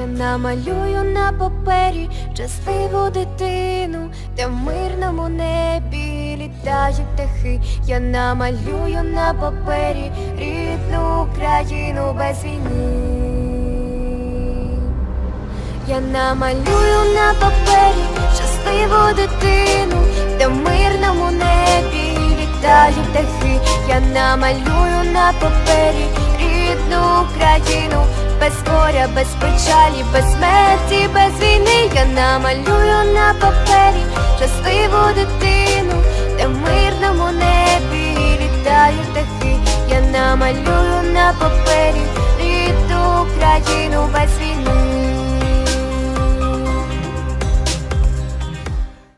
Я намалюю на папері щасливу дитину, де в мирному небі літають птахи. Я намалюю на папері рідну Україну без війни. Я намалюю на папері щасливу дитину, де в мирному небі літають птахи. Я намалюю на папері рідну Україну, без горя, без печалі, без смерті, без війни. Я намалюю на папері щасливу дитину, де мирному небі